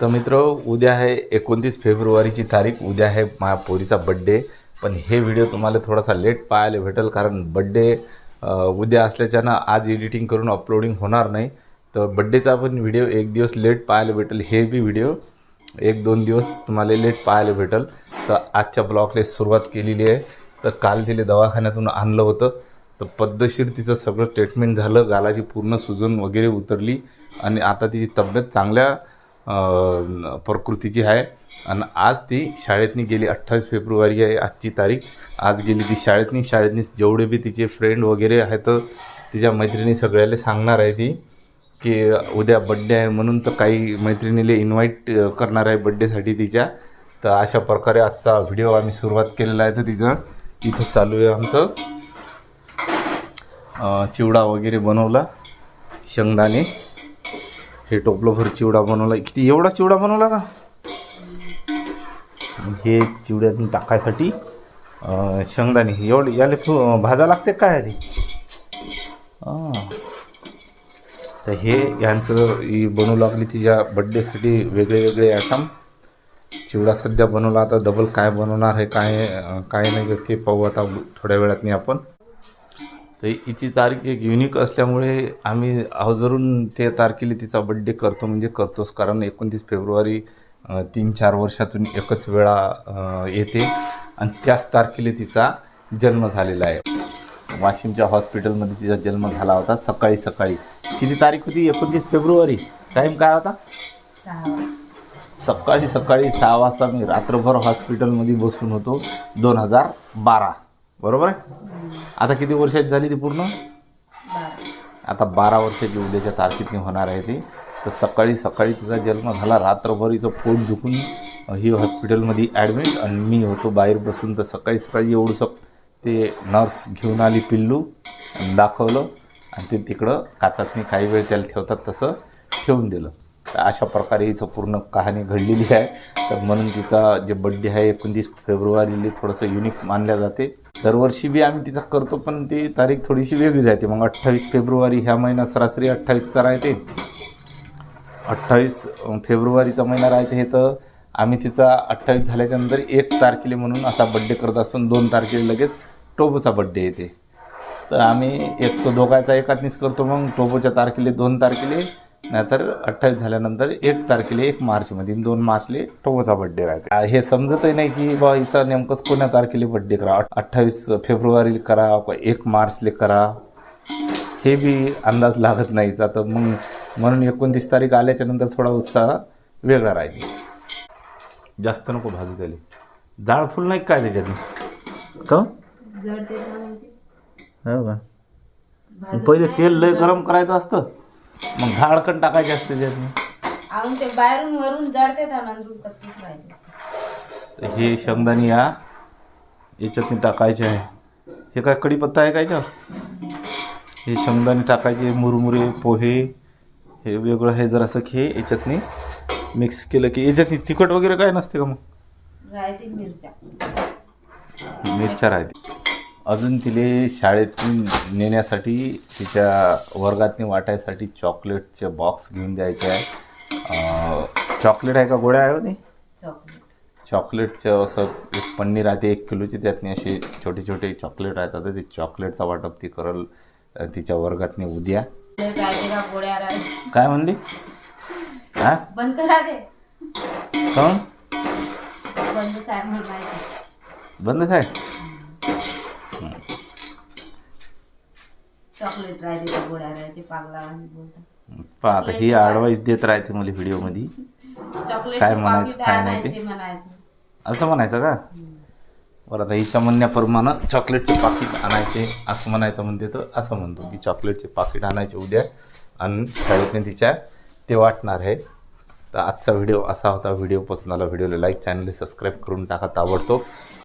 तर मित्र उद्या आहे एकोणतीस फेब्रुवारीची तारीख उद्या आहे माझ्या पोरीचा बड्डे पण हे व्हिडिओ तुम्हाला थोडासा लेट पाहायला भेटेल कारण बड्डे उद्या असल्याच्यानं आज एडिटिंग करून अपलोडिंग होणार नाही. तर बड्डेचा पण व्हिडिओ एक दिवस लेट पाहायला भेटेल हे बी व्हिडिओ एक दोन दिवस तुम्हाला लेट पाहायला भेटेल. तर आजच्या ब्लॉगला सुरुवात केलेली आहे. तर काल तिला दवाखान्यातून आणलं होतं. तर पद्धतशीर तिचं सगळं ट्रीटमेंट झालं गालाची पूर्ण सुजन वगैरे उतरली. आणि आता तिची तब्येत चांगल्या प्रकृतीची आहे. आणि आज ती शाळेतनी गेली अठ्ठावीस फेब्रुवारी आहे आजची तारीख. आज गेली ती शाळेतनी शाळेतनी जेवढे बी तिचे फ्रेंड वगैरे आहेत तिच्या मैत्रिणी सगळ्याला सांगणार आहे ती की उद्या बड्डे आहे म्हणून तर काही मैत्रिणीला इन्व्हाइट करणार आहे बड्डेसाठी तिच्या. तर अशा प्रकारे आजचा व्हिडिओ आम्ही सुरुवात केलेला आहे तर तिचं. इथं चालू आहे आमचं. चिवडा वगैरे बनवला शेंगदाणे. हे टोपलंभर चिवडा बनवला. किती एवढा चिवडा बनवला का? हे चिवड्यातून टाकायसाठी शेंगदाणे. एवढे याले भाजा लागते काय अरे तर हे यांचं ही बनवू लागली तिच्या बड्डेसाठी वेगळे वेगळे आयटम चिवडा सध्या बनवला. आता डबल काय बनवणार हे काय काय नाही ते पाहू आता थोड्या वेळात नाही आपण. तर हिची तारीख एक युनिक असल्यामुळे आम्ही अवजरून ते तारखेला तिचा बड्डे करतो म्हणजे करतोच. कारण एकोणतीस फेब्रुवारी तीन चार वर्षातून एकच वेळा येते. आणि त्याच तारखेला तिचा जन्म झालेला आहे. वाशिमच्या हॉस्पिटलमध्ये तिचा जन्म झाला होता सकाळी सकाळी. किती तारीख होती? एकोणतीस फेब्रुवारी. टाईम काय होता? सकाळी सकाळी सहा वाजता मी रात्रभर हॉस्पिटलमध्ये बसून होतो. दोन हजार बारा. बरोबर आहे? आता किती वर्षाची झाली ती पूर्ण? आता बारा वर्षाची उद्याच्या तारखेतनी होणार आहे ती. तर सकाळी सकाळी तिचा जन्म झाला. रात्रभर हिचं पोट झुकून ही हॉस्पिटलमध्ये ॲडमिट आणि मी होतो बाहेर बसून. तर सकाळी सकाळी एवढंसं ते नर्स घेऊन आली पिल्लू आणि दाखवलं. आणि ते तिकडं काचातनी काही वेळ त्याला ठेवतात तसं ठेवून दिलं. तर अशा प्रकारे हिचं पूर्ण कहाणी घडलेली आहे. तर म्हणून तिचा जे बड्डे आहे एकोणतीस फेब्रुवारीला थोडंसं युनिक मानल्या जाते. दरवर्षी बी आम्ही तिचा करतो पण ती तारीख थोडीशी वेगळी राहते. मग अठ्ठावीस फेब्रुवारी ह्या महिना सरासरी अठ्ठावीसचा राहते. अठ्ठावीस फेब्रुवारीचा महिना राहते हे तर आम्ही तिचा अठ्ठावीस झाल्याच्यानंतर एक तारखेला म्हणून असा बड्डे करत असतो दोन तारखेला लगेच टोबोचा बड्डे येते. तर आम्ही एक तो दोघायचा एकातनीच करतो मग टोबोच्या तारखेला दोन तारखेला नाहीतर अठ्ठावीस झाल्यानंतर एक तारखेला एक मार्चमध्ये दोन मार्चले टोबोचा बड्डे राहते. हे समजतही नाही की बा हिचा नेमकंच कोण्या तारखेला बड्डे करा? अठ्ठावीस फेब्रुवारीला करा एक मार्चले करा? हे बी अंदाज लागत नाहीच आता मग म्हणून एकोणतीस तारीख आल्याच्यानंतर थोडा उत्साह वेगळा राहील. जास्त नको भाजू त्याला. जाळ फुल नाही काय त्याच्यात? का. हो का? पहिले नाही. तेल लय गरम करायचं असतं. मग झाडकण टाकायचे असते त्याच्यात आऊन ते बाहेरून वरून जळते ना नंतर कच्चीच राहते तर हे शेंगदाणे या याच्यातनी टाकायचे आहे. हे काय कढीपत्ता आहे काय याच्यावर? हे शेंगदाणे टाकायचे मुरमुरे पोहे हे वेगळं हे जरासं हे याच्यातनी मिक्स केलं की याच्यातनी तिखट वगैरे काय नसते का मग? राहते मिरच्या. मिरच्या राहते अजून तिले शाळेत नेण्यासाठी तिच्या वर्गातनी वाटायसाठी चॉकलेटचे बॉक्स घेऊन द्यायचे आहे. चॉकलेट आहे का गोळ्या आहे हो ते? चॉकलेट. चॉकलेटचं असं एक पन्नी राहते एक किलोची त्यातनी असे छोटे छोटे चॉकलेट राहतात. ते चॉकलेटचा वाटप ती करल तिच्या वर्गातनी उद्या. काय म्हणली? हा? बंद करा दे काऊन बंदच आहे म्हणून माहिती बंदच आहे चॉकलेट राहते गोळ्या राहते पागला बोलतात पहा आता ही ॲडवाईस देत राहते मला व्हिडिओमध्ये. चॉकलेट काय म्हणायचं, काय नाही ते? म्हणायचं. असं म्हणायचं का? बरं आता हिच्या म्हणण्याप्रमाणे चॉकलेटचे पाकिट आणायचे असं म्हणायचं म्हणते तर असं म्हणतो की चॉकलेटचे पाकिट आणायचे उद्या. आणि शाळेतने तिच्या ते वाटणार आहे. तर आजचा व्हिडिओ असा होता. व्हिडिओ पसंत आला व्हिडिओला लाईक चॅनल सबस्क्राईब करून टाका ताबडतोब.